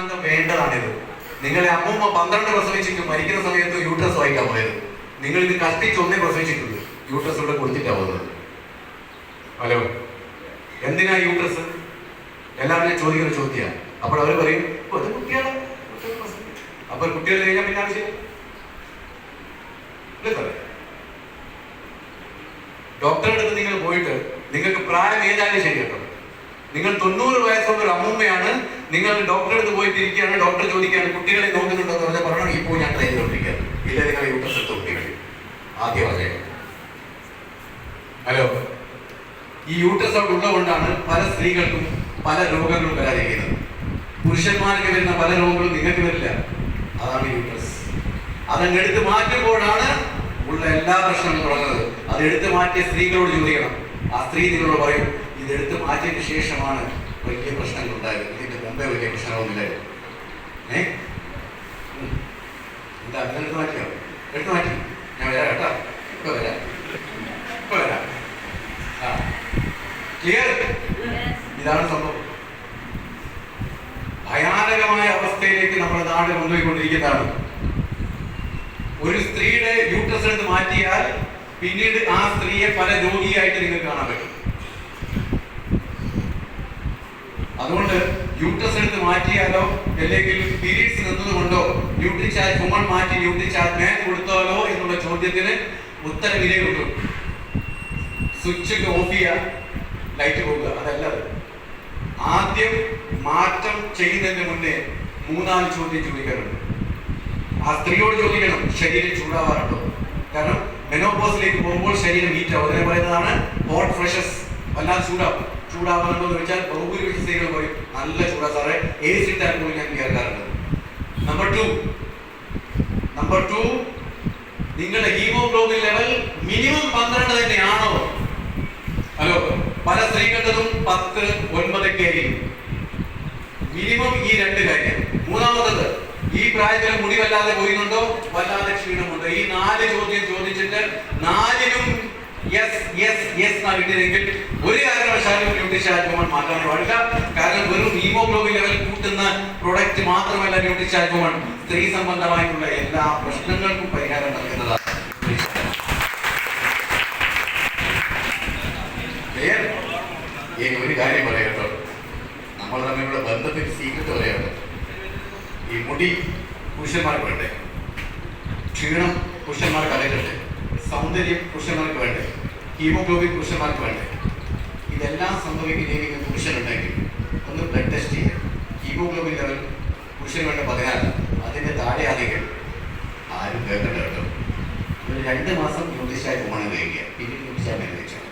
വേണ്ടതാണിത്. നിങ്ങളെ അമ്മൂമ്മ പന്ത്രണ്ട് പ്രസവിച്ചിട്ട് മരിക്കുന്ന സമയത്ത് യൂട്രസ് വായിക്കാൻ പോയത്. നിങ്ങൾ ഇത് കഷ്ടിച്ച് ഒന്നേ പ്രസവിച്ചിട്ടുണ്ട് യൂട്രസ് ഇവിടെ കൊടുത്തിട്ടാ പോകുന്നത്. ഹലോ എന്തിനാ യൂട്രസ് എല്ലാവരും ചോദിക്കുന്ന ചോദ്യ അപ്പോൾ അവർ പറയും "ഓ, ഇത് കുട്ടികളെ കുട്ടികളെ പ്രസവിക്കും." അപ്പൊ കുട്ടികൾ കഴിഞ്ഞാൽ പിന്നെ ആവശ്യം ഡോക്ടറുടെ അടുത്ത് നിങ്ങൾ പോയിട്ട് നിങ്ങൾക്ക് പ്രായം ഏതായാലും ശരി കേട്ടോ. നിങ്ങൾ തൊണ്ണൂറ് വയസ്സുള്ള ഒരു അമ്മൂമ്മയാണ്. നിങ്ങൾ ഡോക്ടറെ അടുത്ത് പോയിട്ട് ഇരിക്കുകയാണ് ഡോക്ടർ ചോദിക്കുകയാണ് കുട്ടികളെ നോക്കുന്നുണ്ടോ എന്ന് പറഞ്ഞാൽ പറഞ്ഞു ഇപ്പോൾ ഞാൻ ട്രെയിൻ ചെയ്തുകൊണ്ടിരിക്കുകയാണ് ഇല്ല നിങ്ങൾ യൂട്രസ് എടുത്ത് കുട്ടികൾ ആദ്യം ഹലോ ഈ യൂട്രസ് അവിടെ ഉള്ളതുകൊണ്ടാണ് പല സ്ത്രീകൾക്കും പല രോഗങ്ങളും വരാതിരിക്കുന്നത് പുരുഷന്മാർക്ക് വരുന്ന പല രോഗങ്ങളും നിങ്ങൾക്ക് വരില്ല. അതാണ് യൂട്രസ് അതങ്ങ് എടുത്ത് മാറ്റുമ്പോഴാണ് ഉള്ള എല്ലാ പ്രശ്നങ്ങളും തുടങ്ങുന്നത്. അത് എടുത്ത് മാറ്റിയ സ്ത്രീകളോട് ചോദിക്കണം. ആ സ്ത്രീ നിങ്ങളോട് പറയും ഇതെടുത്ത് മാറ്റിയതിന് ശേഷമാണ് വലിയ പ്രശ്നങ്ങൾ ഉണ്ടായത് ഇതിന്റെ മുമ്പേ വലിയ പ്രശ്നങ്ങളൊന്നുമില്ലായിരുന്നു. ഏ? എന്താ അങ്ങനെ എടുത്ത് മാറ്റിയോ? എടുത്ത് മാറ്റി. ഞാൻ വരാം കേട്ടോ. ഇപ്പൊ വരാം. ഇപ്പൊ വരാം. ആ. ക്ലിയർ ഇതാണ് സംഭവം. ഭയാനകമായ അവസ്ഥയിലേക്ക് നമ്മുടെ നാട് കൊണ്ടുപോയിക്കൊണ്ടിരിക്കുന്നതാണ് ഒരു സ്ത്രീയുടെ യൂട്രസ് എടുത്ത് മാറ്റിയാൽ പിന്നീട് ആ സ്ത്രീയെ പല രോഗിയായിട്ട് നിങ്ങൾ കാണാൻ പറ്റും. അതുകൊണ്ട് യൂട്രസ് എടുത്ത് മാറ്റിയാലോ അല്ലെങ്കിൽ പീരീഡ്സ് നിന്നതുകൊണ്ടോ ന്യൂട്രിചാർജ് വുമൺ മാറ്റി ന്യൂട്രിചാർജ് മാൻ കൊടുത്താലോ എന്നുള്ള ചോദ്യത്തിന് ഉത്തരം ഇതേ ഉള്ളൂ. സ്വിച്ച് ഓഫ് ചെയ്യുക ലൈറ്റ് പോകുക അതല്ല ആദ്യം മാറ്റം ചെയ്യുന്നതിന് മുന്നേ മൂന്നാൽ ചോദ്യം ചോദിക്കാറുണ്ട് ആ സ്ത്രീയോട് ചോദിക്കണം ശരീരം ചൂടാവാറുണ്ടോ? മെനോപോസിലേക്ക് പോകുമ്പോൾ ശരീരം ഹീറ്റ് ആവും. അതിനെ പറയുന്നതാണ് ഹോട്ട് ഫ്രഷസ് വല്ലാതെ ചൂടാവും. ചൂടാവുന്നുണ്ടോ എന്ന് വെച്ചാൽ ബഹുഭൂരിപക്ഷ സ്ത്രീകൾ പറയും നല്ല ചൂടാ സാറേ. എ സി ഇട്ടാൽ പോലും ഞാൻ കേൾക്കാറുണ്ട്. നമ്പർ ടു നമ്പർ ടു നിങ്ങളുടെ ഹീമോഗ്ലോബിൻ ലെവൽ മിനിമം പന്ത്രണ്ട് തന്നെയാണോ? ഹലോ പല സ്ത്രീകളുടെതും പത്ത് ഒൻപതൊക്കെ മിനിമം ഈ രണ്ട് കാര്യം ഈ പ്രായത്തിൽ മുടി വല്ലാതെ പോയിരുന്നുണ്ടോ വല്ലാതെ ക്ഷീണമുണ്ടോ? ഈ നാല് ചോദ്യം ചോദിച്ചിട്ട് നാലിനും യെസ് യെസ് യെസ് എന്നാ കിട്ടിയതെങ്കിൽ ഒരു കാരണവശാലും ന്യൂട്രിഷാജ് മാറ്റാൻ പാടില്ല. കാരണം വെറും ഹീമോഗ്ലോബിൻ ലെവൽ കൂട്ടുന്ന പ്രൊഡക്റ്റ് മാത്രമല്ല ന്യൂട്രിഷാജ് സ്ത്രീ സംബന്ധമായിട്ടുള്ള എല്ലാ പ്രശ്നങ്ങൾക്കും പരിഹാരം നൽകുന്നതാണ്? ഒരു കാര്യം പറയട്ടോ. നമ്മൾ തമ്മിലുള്ള ബന്ധത്തിൽ സീക്രട്ട് പറയട്ടോ ഈ മുടി പുരുഷന്മാർക്ക് വേണ്ടേ? ക്ഷീണം പുരുഷന്മാർക്ക് അറിയണ്ടേ സൗന്ദര്യം പുരുഷന്മാർക്ക് വേണ്ടേ? ഹീമോഗ്ലോബിൻ പുരുഷന്മാർക്ക് വേണ്ടേ? ഇതെല്ലാം സംഭവിക്കുന്ന പുരുഷനുണ്ടെങ്കിൽ ഒന്ന് ബ്ലഡ് ടെസ്റ്റ് ചെയ്യുക. ഹീമോഗ്ലോബിൻ ലെവൽ പുരുഷന് വേണ്ട പതിനാറ്. അതിന്റെ താഴെ ആദ്യം ആരും കേൾക്കണ്ട കേട്ടോ. ഒരു രണ്ട് മാസം ജ്യോതിഷായ പോകണം കഴിക്കുക. പിന്നീട് ജ്യോതിഷായ കഴിച്ചാൽ